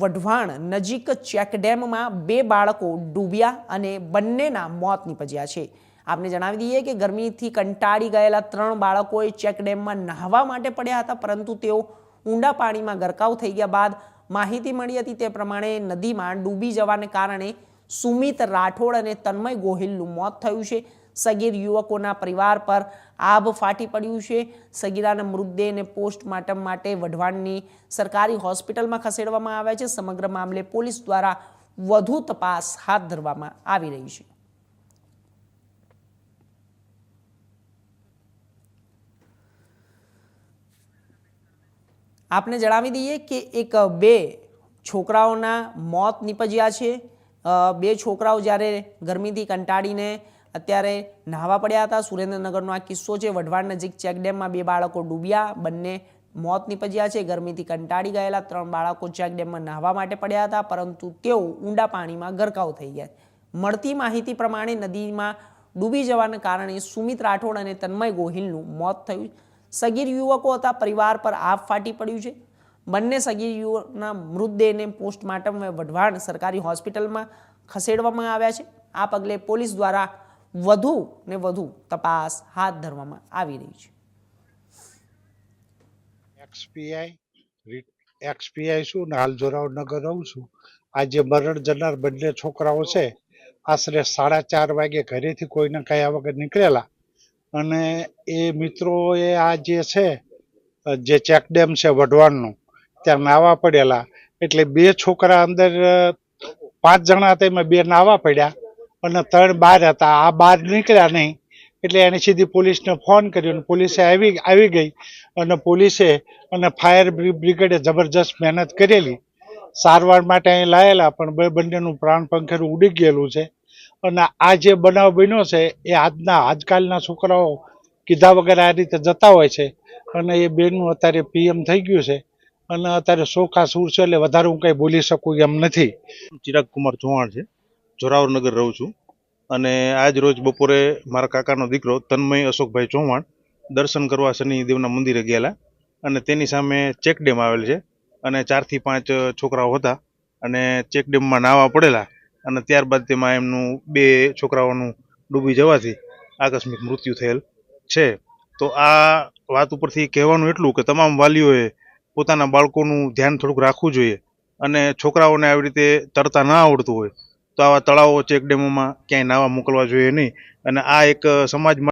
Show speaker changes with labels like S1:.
S1: વઢવાણ નજીક ચેકડેમમાં બે બાળકો ડૂબ્યા અને બંનેના મોત નીપજ્યા છે. આપને જણાવી દઈએ કે ગરમીથી કંટાળી ગયેલા ત્રણ બાળકોએ ચેકડેમમાં નહાવા માટે પડ્યા હતા, પરંતુ તેઓ ઊંડા પાણીમાં ગરકાવ થઈ ગયા બાદ માહિતી મળી હતી તે પ્રમાણે નદીમાં ડૂબી જવાને કારણે સુમિત રાઠોડ અને તન્મય ગોહિલનું મોત થયું છે. સગીર યુવકોના પરિવાર પર આભ ફાટી પડ્યું છે. સગીરાના મૃતદેહને પોસ્ટમોર્ટમ માટે વઢવાણની સરકારી હોસ્પિટલમાં ખસેડવામાં આવ્યા છે. સમગ્ર મામલે પોલીસ દ્વારા વધુ તપાસ હાથ ધરવામાં આવી રહી છે. આપને જણાવી દઈએ કે એક બે છોકરાઓના મોત નીપજ્યા છે. બે છોકરાઓ જ્યારે ગરમીથી કંટાળીને અત્યારે નાહવા પડ્યા હતા. સુરેન્દ્રનગરનો આ કિસ્સો છે. વઢવાણ નજીક ચેકડેમમાં બે બાળકો ડૂબ્યા. બંને મોત નીપજ્યા છે. ગરમીથી કંટાળી ગયેલા ત્રણ બાળકો ચેકડેમમાં નાહવા માટે પડ્યા હતા, પરંતુ તેઓ ઊંડા પાણીમાં ગરકાવ થઈ ગયા. મળતી માહિતી પ્રમાણે નદીમાં ડૂબી જવાને કારણે સુમિત રાઠોડ અને તન્મય ગોહિલનું મોત થયું. સગીર યુવકો હતા. પરિવાર પર આફ ફાટી પડ્યું છે. બંને સગીર યુવકના મૃતદેહને પોસ્ટમોર્ટમ વઢવાણ સરકારી હોસ્પિટલમાં ખસેડવામાં આવ્યા છે. આ પગલે પોલીસ દ્વારા વધુ ને વધુ તપાસ હાથ ધરવામાં આવી રહી છે.
S2: એક્સપીઆઈ એક્સપીઆઈ છું ને હાલ જોરાવનગર રહું છું. આજે મરણ જનાર બંને છોકરાઓ છે. આશરે સાડા ચાર વાગે ઘરેથી કોઈને કયા વગર નીકળેલા. અને એ મિત્રોએ આ જે છે, જે ચેકડેમ છે વઢવાણનું, ત્યાં નાવા પડેલા. એટલે બે છોકરા અંદર, પાંચ જણા હતા એમાં બે નાવા પડ્યા. અને ત્રણ બાર હતા. આ બાર નીકળ્યા નહીં. એટલે એને સીધી પોલીસને ફોન કર્યો અને પોલીસે આવી આવી ગઈ અને પોલીસે અને ફાયર બ્રિગેડે જબરજસ્ત મહેનત કરેલી. સારવાર માટે અહીં લાયેલા, પણ બે, બંનેનું પ્રાણ પંખેરું ઉડી ગયેલું છે. અને આ જે બનાવ બન્યો છે, એ આજના, આજકાલના છોકરાઓ કીધા વગર આ રીતે જતા હોય છે. અને એ બેનનું અત્યારે પીએમ થઈ ગયું છે. અને અત્યારે શોખા સૂર છે, એટલે વધારે હું કંઈ બોલી શકું એમ નથી.
S3: ચિરાગ કુમાર ચૌહાણ છે. જોરાવરનગર રહું છું. અને આજ રોજ બપોરે મારા કાકાનો દીકરો તન્મય અશોકભાઈ ચૌહાણ દર્શન કરવા શનિદેવના મંદિરે ગયેલા અને તેની સામે ચેકડેમ આવેલ છે. અને ચારથી પાંચ છોકરાઓ હતા અને ચેકડેમમાં નાહવા પડેલા અને ત્યારબાદ તેમાં એમનું બે છોકરાઓનું ડૂબી જવાથી આકસ્મિક મૃત્યુ થયેલ છે. તો આ વાત ઉપરથી કહેવાનું એટલું કે તમામ વાલીઓએ પોતાના બાળકોનું ધ્યાન થોડુંક રાખવું જોઈએ અને છોકરાઓને આવી રીતે તરતા ના આવડતું હોય તો આવા તળાવો ચેકડેમોમાં ક્યાંય નાવા મોકલવા જોઈએ નહીં. અને આ એક સમાજ